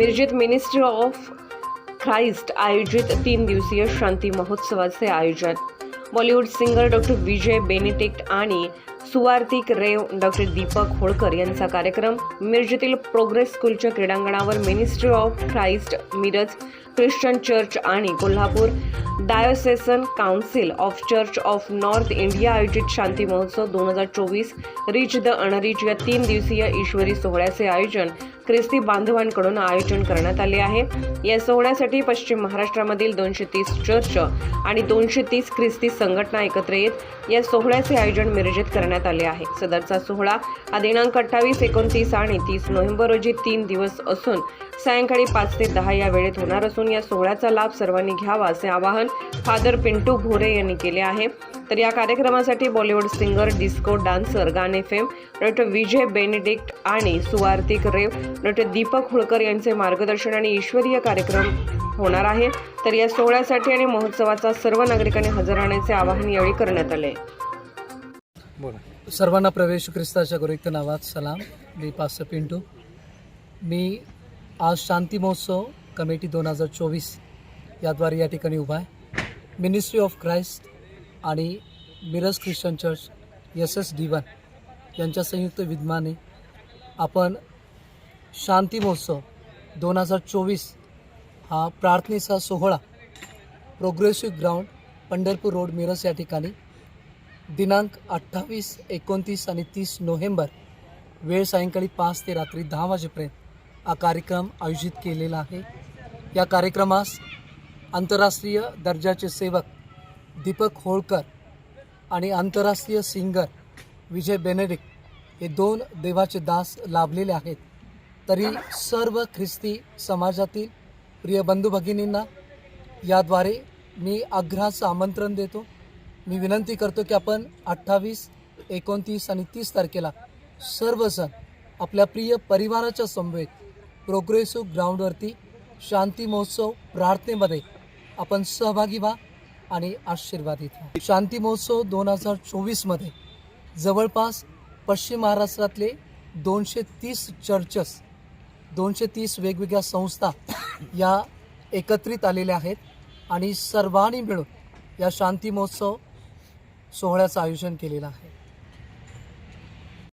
मिरजेत ministry of Christ आयोजित तीन दिवसीय शांती महोत्सवाचे आयोजन. Bollywood singer doctor Vijay Benedict आणि सुवार्तिक रेव डॉक्टर दीपक होळकर यांचा कार्यक्रम. मिरजेतील प्रोग्रेस स्कूलच्या क्रीडांगणावर ministry of Christ Miraj Christian church आणि Kolhapur diocesan council of church of North India आयोजित शांती महोत्सव दोन हजार चोवीस रिच द अनरिच या तीन दिवसीय ईश्वरी सोहळ्याचे आयोजन ख्रिस्ती बांधवांकडून आयोजन करण्यात आले आहे. या सोहळ्यासाठी पश्चिम महाराष्ट्रामधील दोनशे तीस चर्च आणि दोनशे तीस ख्रिस्ती संघटना एकत्र येत या सोहळ्याचे आयोजन मिरजेत करण्यात आले आहे. सदरचा सोहळा हा दिनांक अठ्ठावीस एकोणतीस आणि तीस नोव्हेंबर रोजी तीन दिवस असून सायंकाळी पाच ते दहा या वेळेत होणार असून या सोहळ्याचा लाभ सर्वांनी घ्यावा असे आवाहन फादर पिंटू भोरे यांनी केले आहे. तर या कार्यक्रमासाठी बॉलिवूड सिंगर डिस्को डान्सर गाणे फेम डॉक्टर विजय बेनेडिक्ट आणि सुवार्तिक रेव डॉक्टर दीपक होळकर यांचे मार्गदर्शन आणि ईश्वरीय कार्यक्रम होणार आहे. तर या सोहळ्यासाठी आणि महोत्सवाचा सर्व नागरिकांनी हजर राहण्याचे आवाहन यावेळी करण्यात आले. बोला. सर्वांना प्रवेश ख्रिस्ताच्या गुरुक्त नावात सलाम. मी पास पिंटू. मी आज शांती महोत्सव कमिटी दोन हजार चोवीस याद्वारे या ठिकाणी उभा आहे. मिनिस्ट्री ऑफ क्राइस्ट आणि Miraj Christian church S S D one यांच्या संयुक्त विद्यमाने आपण शांती महोत्सव दोन हजार चोवीस हा प्रार्थनेचा सोहळा progressive ground Pandharpur road Miraj या ठिकाणी दिनांक अठ्ठावीस एकोणतीस आणि तीस नोव्हेंबर वेळ सायंकाळी पाच ते रात्री दहा वाजेपर्यंत हा कार्यक्रम आयोजित केलेला आहे. या कार्यक्रमास आंतरराष्ट्रीय दर्जाचे सेवक दीपक होळकर आणि आंतरराष्ट्रीय सिंगर विजय बेनेडिक हे दोन देवाचे दास लाभलेले आहेत. तरी सर्व ख्रिस्ती समाजातील प्रिय बंधू भगिनींना याद्वारे मी आग्रहाचं आमंत्रण देतो. मी विनंती करतो की आपण अठ्ठावीस एकोणतीस आणि तीस तारखेला सर्वजण आपल्या प्रिय परिवाराच्या समवेत प्रोग्रेसिव्ह ग्राउंडवरती शांती महोत्सव प्रार्थनेमध्ये आपण सहभागी व्हा आणि आशीर्वादित व्हा. शांती महोत्सव दोन हजार चोवीसमध्ये जवळपास पश्चिम महाराष्ट्रातले दोनशे तीस चर्चेस दोनशे तीस वेगवेगळ्या संस्था या एकत्रित आलेल्या आहेत आणि सर्वांनी मिळून या शांती महोत्सव सोहळ्याचं आयोजन केलेलं आहे.